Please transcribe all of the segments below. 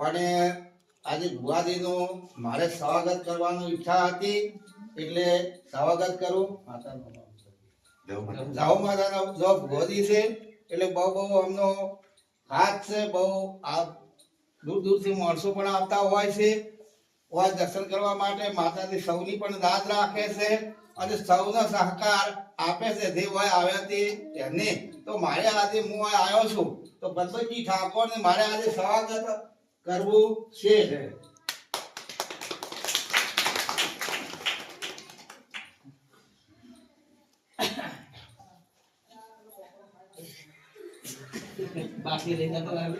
પણ આજે ભુવાજીનું મારે સ્વાગત કરવાની ઈચ્છા હતી એટલે સ્વાગત કરું. માતાનું જાઓ માતાનો જો ભુવાજી છે એટલે બહુ બહુ અમનો હાથ છે બહુ આ દૂર દૂરથી માણસો પણ આવતા હોય છે. હોય દર્શન કરવા માટે માતાજી સૌની પણ દાદ રાખે છે અને સૌનો સહકાર આપે છે. જે હોય આવ્યા તે તેને તો મારે આજે હું આવ્યો છું. તો બલબતજી ઠાકોરને મારે આજે સ્વાગત કરવું છે. બાકી લઈને તો આવે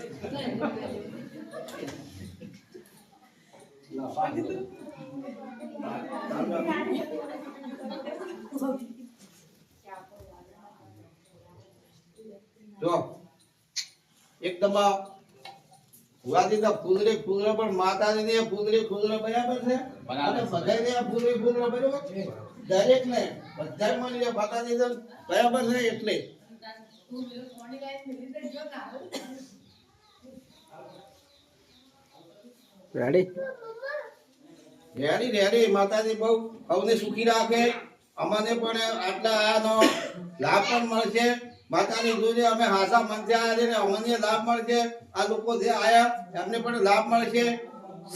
જો એકદમ ભુવાજી તો ફૂલરે ફૂલરે પણ માતાજી ને ફૂલરે ફૂલરે બરાબર છે? અને બધાય ને ફૂલરે ફૂલરે બરાબર દરેક ને બધા મળી જાય માતાજી તો બરાબર છે એટલે. રેડી રેડી રેડી માતાજી બહુ સૌને સુખી રાખે. અમને પણ આટલા આનો લાભ પણ મળશે. માતાની જોડે અમે હાસા મનથી આવ્યા છે અમને લાભ મળશે. આ લોકો જે આયા, એમને પણ લાભ મળશે.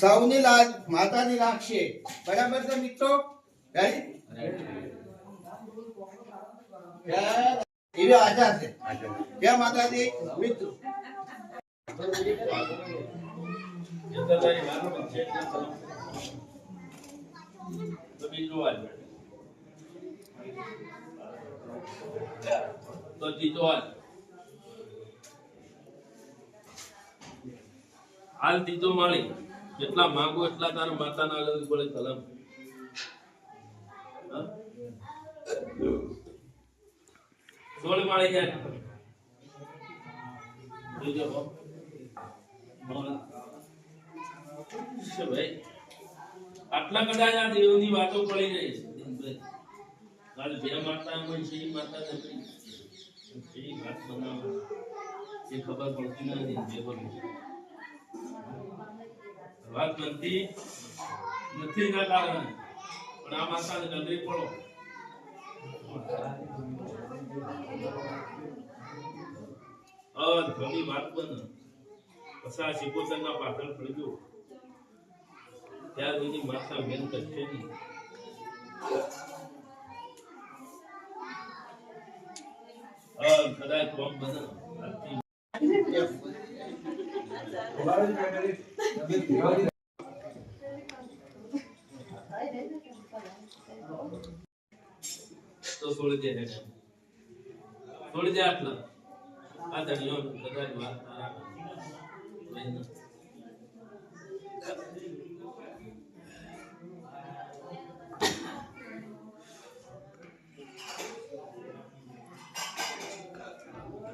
સૌની લાજ માતાની રાખશે બરાબર છે મિત્રો? એવી આશા છે. જય માતાજી. મિત્રો. બીજું હાલ. તો હાલ ત્રીજો માળી જેટલા માંગો એટલા તારા માતાના આગળ પડે કલમ? સોળ માળી જાય. જોજો ભાઈ? આટલા કદાચ આ દેવની વાતો પડી રહી છે. કાલે બે માતા હોય છે માતા નથી ખબર પડતી નથી, જે બોલું. વાત બનતી નથી ના કારણે. પણ આ માતાને નજરે પડો. ઘણી વાત બને. પછી આ શિકોતરના પાછળ પડી ગયો. ત્યાર સુધી માતા મેન કરશે નહીં. તો દે હેઠે. છોડી દે આટલા. આ ધણીઓ જ વાત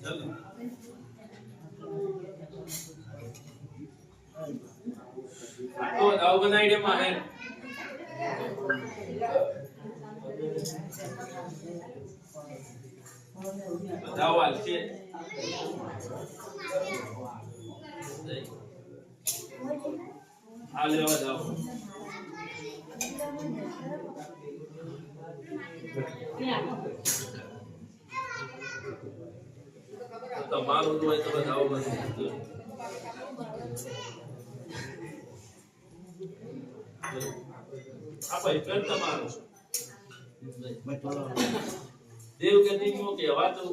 ચાલો. તો દાવ બનાવી દે મારે દાવ હાલશે આ લેવા જાઓ તમારું હોય તો દાવ બની આ ભાઈ તમારું દેવ કે નહીં કહેવા તો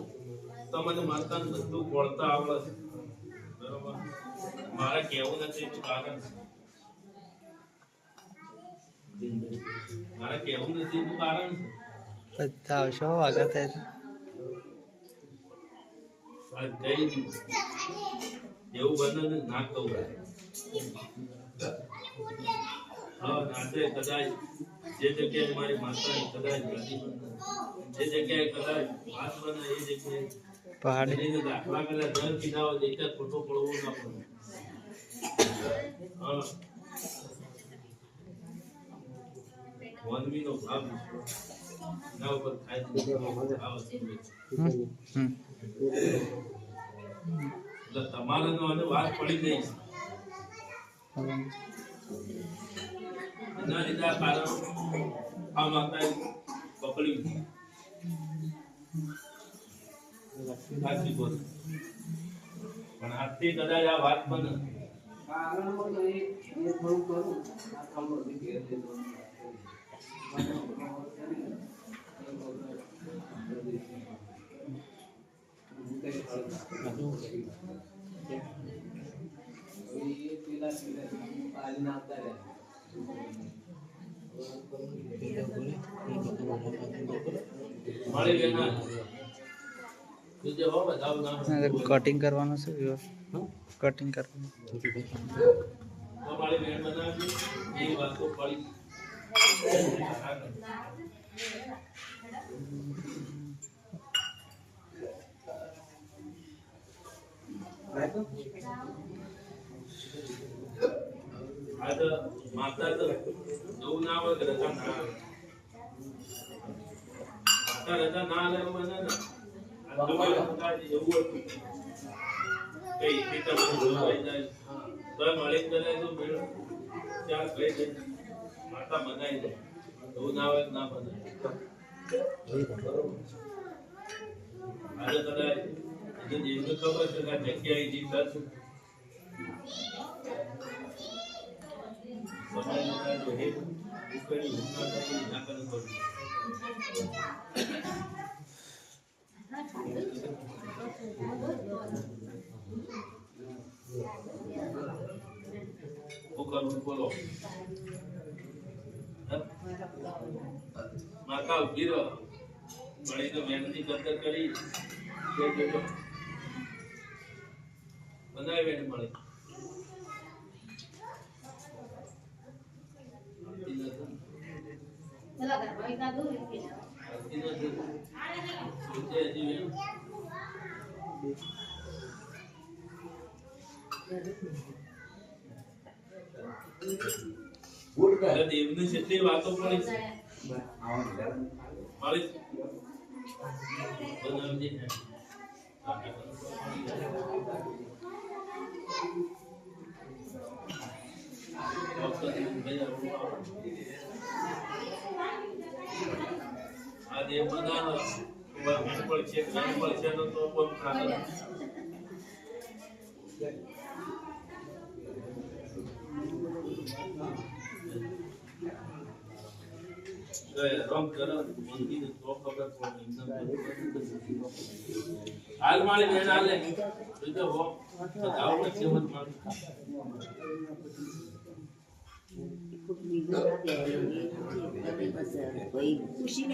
તમને માતાને બધું બોલતા આવડે છે. બરોબર? મારે કેવું નથી કારણ. મારે કેવું નથી એનું કારણ બધા આવશો આગળ થાય એવું બને ને ના કહું હા નાતે કદાચ જે જગ્યાએ મારી માતાની કદાચ ગાદી જે જગ્યાએ કદાચ વાત બને એ જગ્યાએ પહાડી. દાખલા કદાચ દર કીધા હોય ખોટો પડવો ના પડે. હા. માનવીનો ભાવ એના ઉપર થાય તમારે વાત પડી ગઈ. એના લીધે કારણ આ માતાએ પકડ્યું સાચી બોલ. પણ આજથી કદાચ આ વાત બધા ના કટિંગ કરવાનું છે કટિંગ કરવાનું તો મારી બેન બનાવી એ વાતો પડી આ તો માતા તો એવું ના હોય કે રજા ના આવે રજા ના. બને ને આ એવું હતું કઈ પિતા જોવાઈ જાય તો મળી કરે તો મેળ ચાર ભાઈ જાય માતા બનાવી દે. એવું ના હોય ના બનાય આજે કદાચ એને ખબર છે કે જગ્યાએ જીવતા છે સમય જતા જો હે. ઉકેલી હુમલા કરી ના કરે હું? બોલો માતા ઊભી રહો મળી તો મહેનતની કદર કરી જોજો બનાવી મળી આવતી નથી. દેવની જેટલી વાતો પડી છે મારી ને. આ બનાવો ઉપર ઉપર છે ઉપર છે તો તો પણ ખાને રંગ કરો મંદિર તો ખબર હાલ મારી બેન હાલે. બીજો હો તો આવો પછી મત કોઈ ખુશી